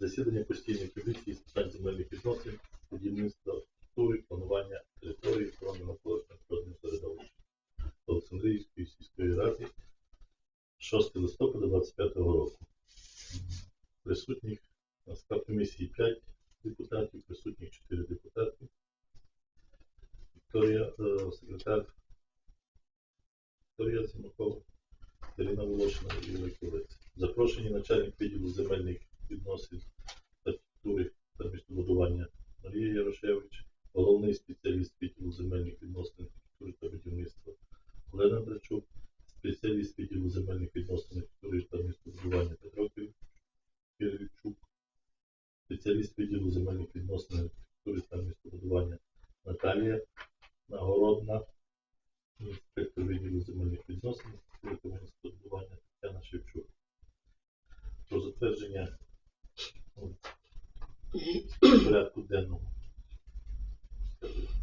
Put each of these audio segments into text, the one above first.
Засідання постійної комісії з питань земельних відносин, будівництва, архітектури, планування території, охорони навколишнього природного середовища Олександрійської сільської ради 6 листопада 25 року. Присутніх на склад комісії 5 депутатів, присутніх 4 депутати. Вікторія, е, секретар Вікторія Зимакова, Ірина Волошина і Юрій Кулець. Запрошені начальник відділу земельних відносин, архітектури та містобудування. Марія Ярошевич, головний спеціаліст відділу земельних відносин, архітектури та будівництва. Олена Драчук, спеціаліст відділу земельних відносин, архітектури та містобудування. Петро Кир- спеціаліст відділу земельних відносин, архітектури та містобудування. Наталія Нагородна, інспектор відділу земельних відносин, архітектури та містобудування. Тетяна Шевчук. Про затвердження порядку денному.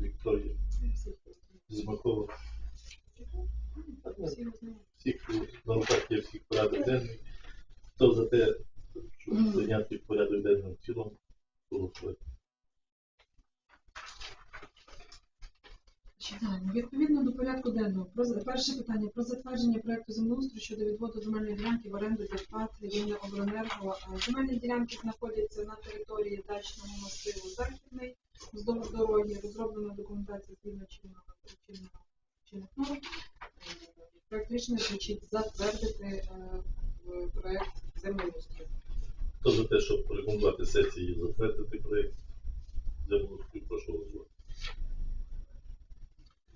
Вікторія Зимакова. Всіх на руках є всіх порядок денний. Хто за те, щоб зайняти порядок денний в цілому, голосувати. Читаємо. Відповідно до порядку денного, про перше питання про затвердження проекту землеустрою щодо відводу земельної ділянки в оренду ПАТ Рівне Обленерго. Земельні ділянки знаходяться на території дачного масиву Західний, вздовж дороги, розроблена документація згідно чинного чинних норм. Е, рішення звучить затвердити е, проект землеустрою. Хто за те, щоб порекомендувати сесії затвердити проєкт землеустрою, прошу голосувати.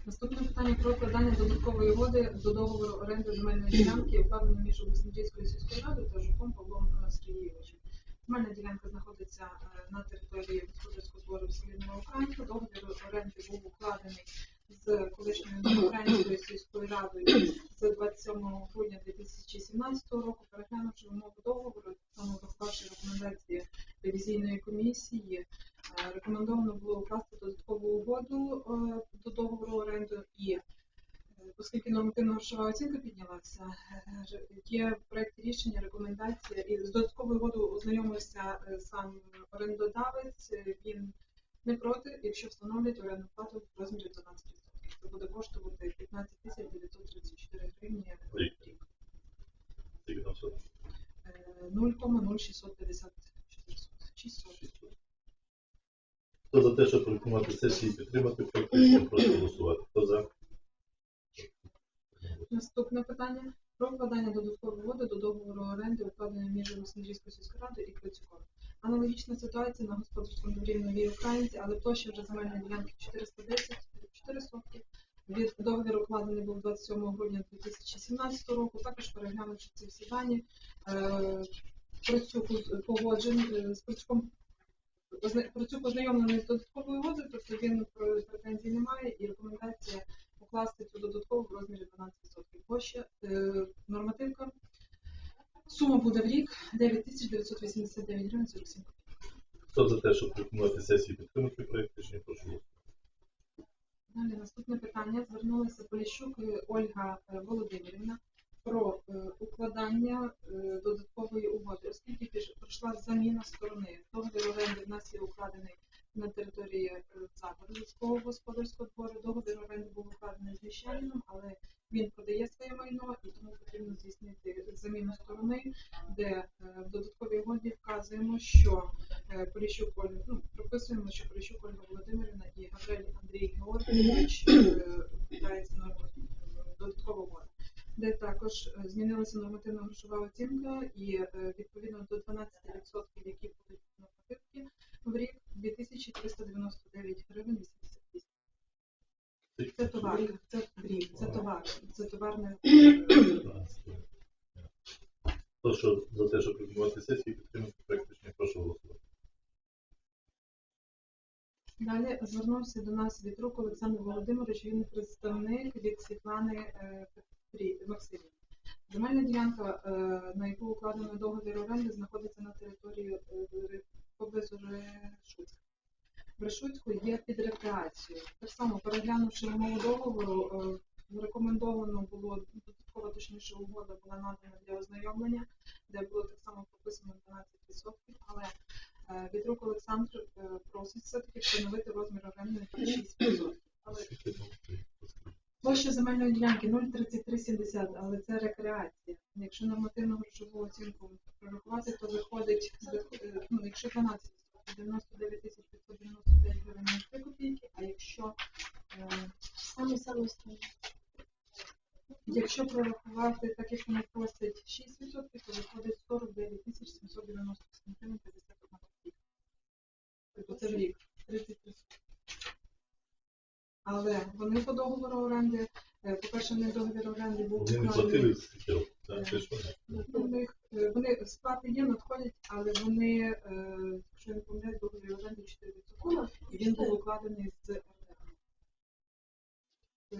Наступне питання про укладання додаткової угоди до договору оренди земельної ділянки, укладено між Олександрійською сільською радою та Жуком Павлом е, Сергійовичем. Земельна ділянка знаходиться е, на території господарського двору в селі Договір оренди був укладений з колишньою Новоукраїнською сільською радою з 27 грудня 2017 року. Переглянувши умови договору, саме врахувавши рекомендації ревізійної комісії, е, рекомендовано було укласти додаткову угоду е, до договору оренду і оскільки нормативно-грошова оцінка піднялася, е, є в проєкті рішення рекомендація і з додатковою угодою ознайомився е, сам орендодавець. е, Він не проти, якщо встановлять орендну плату в розмірі 12%. Це буде коштувати 15 тисяч 934 гривні в Рік. рік. Скільки там все? Е, 0,0654 600. Хто за те, щоб порекомендувати сесії підтримати проєкт рішення, прошу голосувати. Хто за? Наступне питання про вкладання додаткової угоди до договору оренди, укладеної між Олександрійською сільською радою і Клицюком. Аналогічна ситуація на господарському дворі в Новій Українці, але площа вже земельної ділянки 410 4 сотки. Від договір укладений був 27 грудня 2017 року. Також переглянувши ці всі дані, е, Процюк уз- погоджений е, з Процюком Процюк ознайомлений з додатковою угодою, тобто він про претензій немає і рекомендація укласти цю додаткову в розмірі 12% площа. Е, нормативка. Сума буде в рік 9989 гривень 47 копійок. Хто за те, щоб порекомендувати сесії і підтримати проєкт рішення, прошу голосувати. Далі наступне питання. Звернулася Поліщук е, Ольга е, Володимирівна про е, укладання додаткової угоди, оскільки пройшла заміна сторони. Договір оренди в нас є укладений на території е, Запорізького господарського двору. Договір оренди був укладений з міщанином, але він продає своє майно і тому потрібно здійснити заміну сторони, де е, в додатковій угоді вказуємо, що е, Поліщук Ольга, ну, прописуємо, що Поліщук Ольга Володимирівна і Гавриль Андрій Георгійович питається вважається нормою додаткова угода, де також е, змінилася нормативна грошова оцінка і е, відповідно до 12%, які будуть нормативки в рік 2399 гривень 88. Це товар, це в рік, це товарне. Хто що за те, щоб порекомендувати сесії підтримати проєкт рішення, прошу голосувати. Далі звернувся до нас від рук Олександр Володимирович, він представник від Світлани е, Максимівни. Земельна ділянка, е, на яку укладено договір оренди, знаходиться на території е, поблизу Решуцька. В Решуцьку є під рекреацією. Так само, переглянувши умову договору, е, рекомендовано було додаткова точніше угода була надана для ознайомлення, де було так само прописано 12%, але е, Вітрук Олександр е, просить все-таки встановити розмір оренди на 6%. Але? Площа земельної ділянки 03370, але це рекреація. Якщо нормативну грошову оцінку прорахувати, то виходить, е, ну, якщо 12, 99 тисяч 595 гривень і 3 копійки, а якщо, саме останнє. Якщо прорахувати, так як вони просять 6%, то виходить 49 тисяч 797 гривень 51 копійка. Тобто це в рік, 33 Але вони по договору оренди, е, по-перше, не договір оренди був Вони не платили так, ж вони. Е, Вони сплати є, надходять, але вони, е, якщо я не помиляюсь, договір оренди 4%, і він був укладений з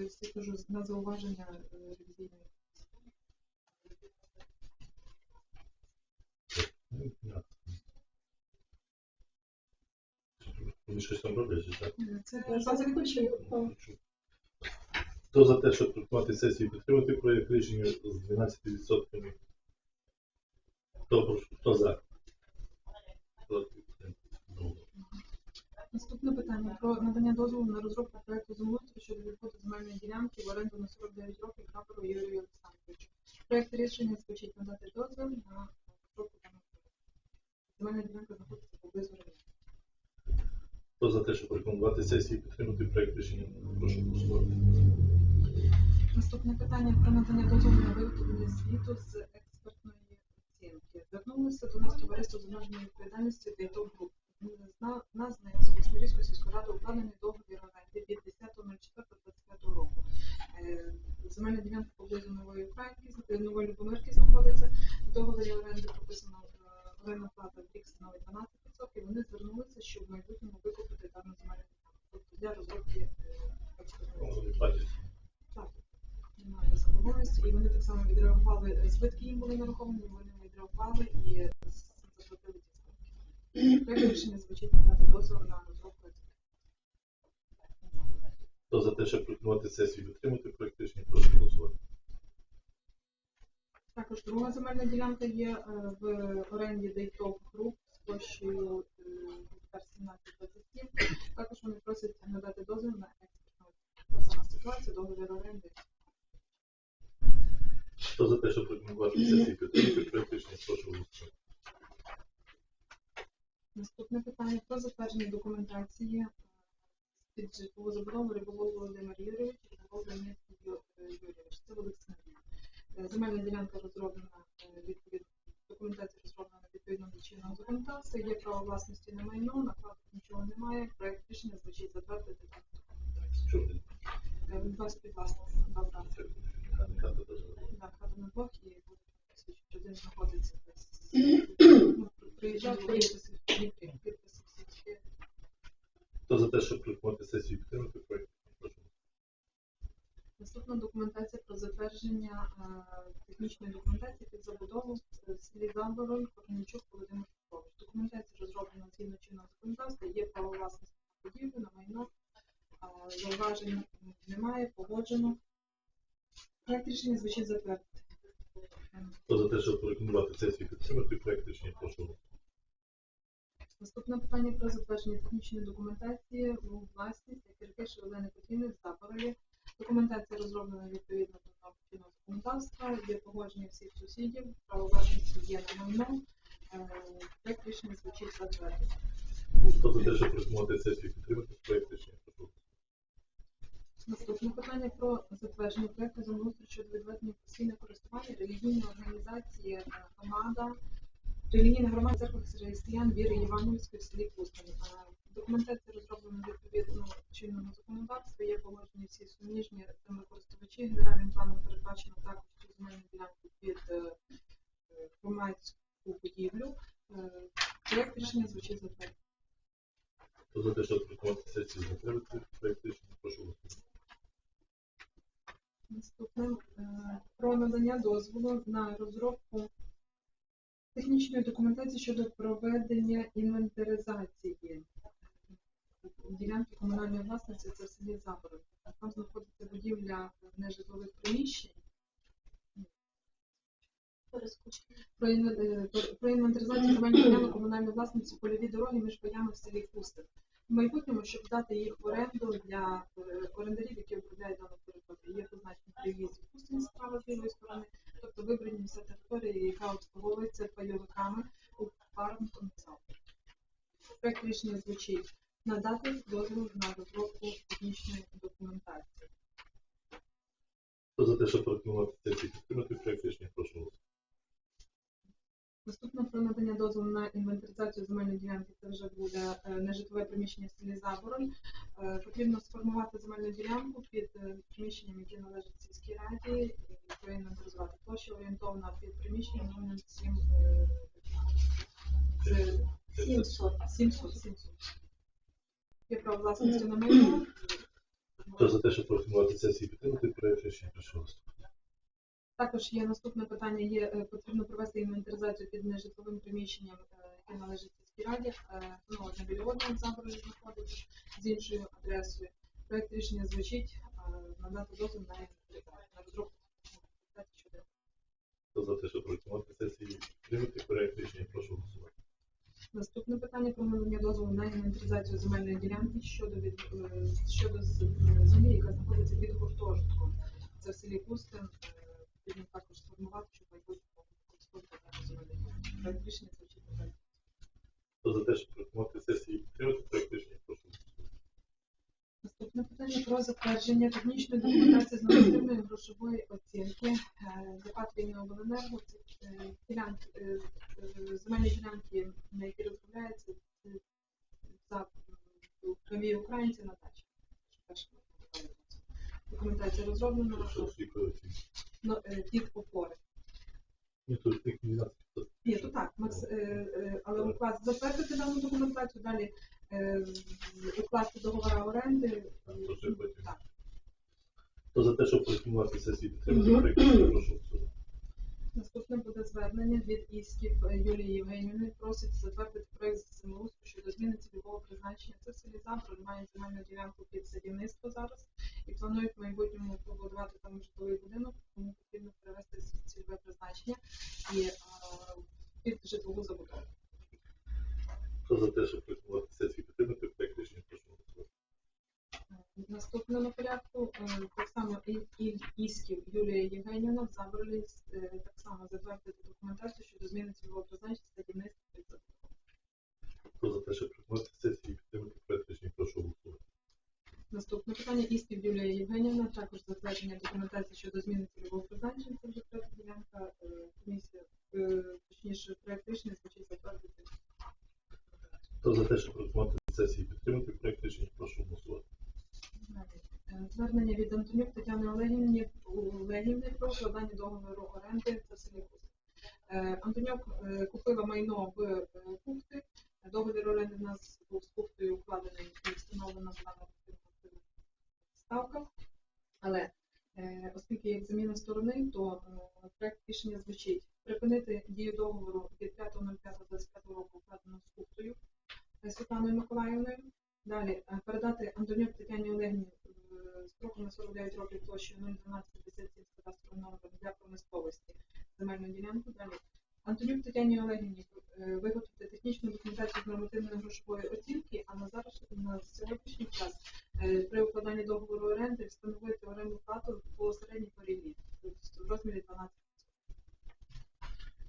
Я кажу, на зауваження е, ревізійної. Вони щось там роблять, так? Це відпочинку. Хто за те, щоб пропонувати сесію підтримати проєкт рішення з 12%? Хто, хто за? Проти? Ну, Наступне питання про надання дозволу на розробку проекту землеустрою щодо відводу земельної ділянки в оренду на 49 років Каперу Юрію Олександровичу. Проект рішення звучить надати дозвіл на розробку даного. Земельна ділянка знаходиться поблизу району. Хто за те, щоб рекомендувати сесії підтримати проєкт рішення? Прошу голосувати. Наступне питання про надання дозволу на виготовлення звіту з експертної оцінки. Звернулося до нас товариство з обмеженою відповідальністю Дейтов Груп. Зна- Назнає Олександрійської сільської ради укладений договір оренди від 10.04.25 року. Е, Земельна ділянка поблизу нової Українки, нової Любомирки знаходиться. В договорі оренди прописано е, орендна плата в рік становить 12%. Вони звернулися, щоб в майбутньому викупити дану земельну ділянку. Тобто для розробки е, експертної Кому оцінки. вони платять? Так, немає заборгованості, і вони так само відреагували, збитки їм були нараховані, вони відреагували і заплатили ті збитки. Проект рішення звучить надати дозвіл на розробку. Хто за те, щоб пропонувати сесію підтримати проєкт рішення? Прошу голосувати. Також друга земельна ділянка є е, в оренді Дейтов Груп з площею е, гектар 1727. Також вони просять надати дозвіл на експортну. Та сама ситуація, договір оренди. Хто за те, щоб рекомендувати сесію підтримати проєкт рішення? Прошу голосувати. Наступне питання про затвердження документації е, під житлову забудову Риболов Володимир Юрійович, Риболов Ю- е, Юрійович. Це в Олександрії. Е, Земельна ділянка розроблена е, відповідно, документація розроблена відповідно до чинного законодавства, є право власності на майно, накладу нічого немає. Проект рішення звучить затвердити таку документацію. Вони? Е, Два даже. Так, хата на двох і буде один знаходиться десь. Ну, приїжджав, підписи, підписи, підписи всі є. Хто за те, щоб пропонувати сесію підтримати проєкт? Наступна документація про затвердження е, технічної документації під забудову в селі Замбороль, Корнічук, Володимир Петрович. Документація розроблена згідно чинного законодавства, є право власності на будівлю, на майно, е, зауважень немає, погоджено. Проект рішення звучить затвердити. Хто за те, щоб порекомендувати сесію підтримати проєкт рішення? Прошу. Наступне питання про затвердження технічної документації у власність Киркиш Олени Петрівни в Запоролі. Документація розроблена відповідно до норм чинного законодавства, є погодження всіх сусідів, право власності є на майно. Проект рішення звучить затвердити. Хто за те, щоб порекомендувати сесію підтримати проєкт рішення? Наступне питання про затвердження проекту землеустрою щодо відведення в постійне користування релігійної організації е, громада, релігійна громада церкви християн віри Іванівської в селі Пустині. Документація розроблена відповідно чинного законодавства, є погоджені всі суміжні землекористувачі. Генеральним планом передбачено також земельну ділянку під е, громадську будівлю. Е, Проект рішення звучить затвердження. Хто за те, щоб порекомендувати сесію підтримати проєкт рішення? Прошу голосувати. Наступним е, про надання дозволу на розробку технічної документації щодо проведення інвентаризації ділянки комунальної власності це в селі Запорожжя. Там знаходиться будівля нежитлових приміщень. про, інвен- е, про- інвентаризацію земельних ділянок комунальної власності польові дороги між боями в селі Кустин. В майбутньому, щоб дати їх в оренду для е, орендарів, які управляють даною територією, є позначені при в'їзді в Кустин справа з лівої сторони, тобто вибрані вся територія, яка обслуговується пайовиками у фарм концерт. Проект рішення звучить надати дозвіл на розробку технічної документації. Хто за те, щоб пропонувати сесії підтримати проект рішення, прошу голосувати. Наступне про надання дозволу на інвентаризацію земельної ділянки це вже буде е, нежитлове приміщення в селі Заборонь. Е, Потрібно сформувати земельну ділянку під е, приміщенням, яке належить сільській раді, і проінвентаризувати площу орієнтовна під приміщенням 07 е, це 700. 700. 700. Є право власності на майно. Хто за те, щоб пропонувати сесії підтримати проект рішення, прошу голосувати. Також є наступне питання. Є е, потрібно провести інвентаризацію під нежитловим приміщенням, е, яке належить сільській раді. Е, Ну, одне біля одного забору знаходиться з іншою адресою. Проект рішення звучить надати дозвіл на інвентаризацію, на розробку Хто за те, щоб пропонувати сесії підтримати проект рішення, прошу голосувати. Наступне питання про надання дозволу на інвентаризацію земельної ділянки щодо від е, щодо е, землі, яка знаходиться під гуртожитком. Це в селі Пустин. Він також сформував, що майбутньому використовувати земельної ділянки. рішення звучить питання. Хто за те, щоб пропонувати сесії підтримати проект. Наступне питання про затвердження технічної документації з нормативної грошової оцінки е, ДПАТ «Вільнообленерго». Це е, е, земельні ділянки, на які розробляється за нові українці на дачі. Документація розроблена всі ну, е, опори. Ні, 12 Ні, то так, Макс, але уклад затвердити дану документацію, далі укласти договори оренди. е. Так. Хто за те, щоб пропонувати сесії підтримати прошу. Наступне буде звернення від ісків е, Юлії Євгенівни. Просить затвердити проект землеустрою щодо зміни цільового призначення. Це в селі Заброд має земельну ділянку під садівництво зараз і планують в майбутньому побудувати там житловий будинок, тому потрібно перевести цільове призначення і е, під житлову забудову. Хто за те, щоб пропонувати сесії підтримати проект рішення, прошу голосувати. На порядку е, так само ісків Юлія Євгенівна в Забролі е, так само затвердити документацію щодо зміни цільового призначення садівництва під. Хто за те, щоб пропонувати сесії підтримати проект рішення, прошу голосувати. Наступне питання ісків Юлія Євгенівна, також затвердження документації щодо зміни цільового призначення, це вже третя ділянка, е, комісія, точніше, проект рішення. За те, щоб пропонувати сесії підтримати проект рішення, прошу голосувати. Е, Звернення від Антонюк Тетяни Олегівни, Олегівни про укладання договору оренди та селі. Е, Антонюк е, купила майно в е, Кухти. Договір оренди в нас був з Кухтою укладений і встановлена була нормативна ставка. Але е, оскільки як заміна сторони, то е, проект рішення звучить припинити дію договору від 5.05.25 року укладеного з Кухтою е, Світланою Миколаївною. Далі е, передати Антонюк Тетяні Олегні е, строком на 49 років площею 01257 з кадастровим номером для промисловості земельну ділянку. Далі Антонюк Тетяні Олегівні е, виготовити технічну нормативної грошової оцінки, а на зараз на сьогоднішній час е, при укладанні договору оренди встановити оренду плату по середній порівні в розмірі 12.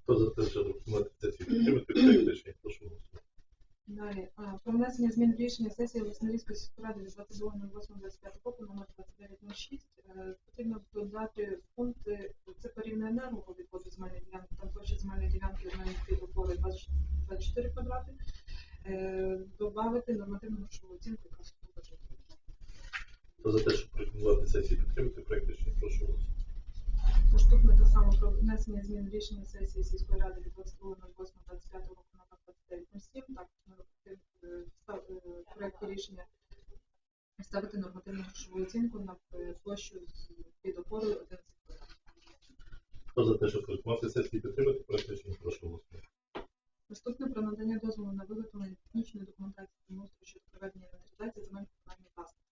Хто за те, щоб пропонувати сесії підтримати рішення, прошу голосувати. Далі а, про внесення змін в рішення сесії Олександрійської сільської ради від 22.08.25 року номер 2906 Е, потрібно додати пункти це порівняє енерго відводу земельної ділянки, там площа земельної ділянки в мене під 24 квадрати, додати нормативну грошову оцінку, яка вступить. Хто за те, щоб пропонувати сесії підтримати проект рішення, прошу голосувати. Наступне те саме про внесення змін рішення сесії сільської ради від 22.08.25 року номер 2907 також ми е, е, в проекті рішення ставити нормативну грошову оцінку на е, площу з під опорою 11 квадратів. Хто за те, щоб пропонувати сесії підтримати проект рішення, прошу голосувати. Наступне про надання дозволу на виготовлення технічної документації землеустрою щодо проведення інвентаризації земель комунальної власності.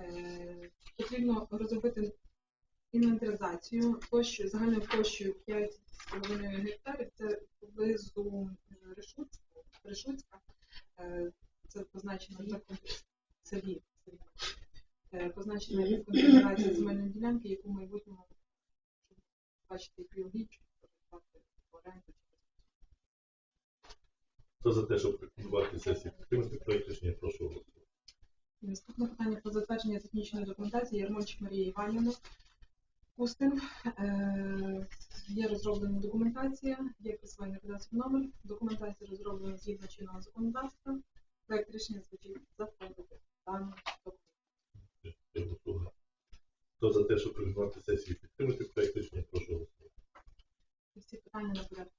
Е, Потрібно розробити інвентаризацію площею, загальною площею 5,5 майбутньому, Хто за те, щоб рекомендувати сесії підтримати проєкт рішення, прошу голосувати. Наступне питання про затвердження технічної документації Ярмольчик Марії Іванівни. Кустин. Е, Є розроблена документація, є присвоєний кадастровий номер. Документація розроблена згідно чинного законодавства. Проект рішення звучить затвердити. Хто за те, щоб приймати сесію підтримати проект рішення, прошу голосувати. Всі питання на порядку.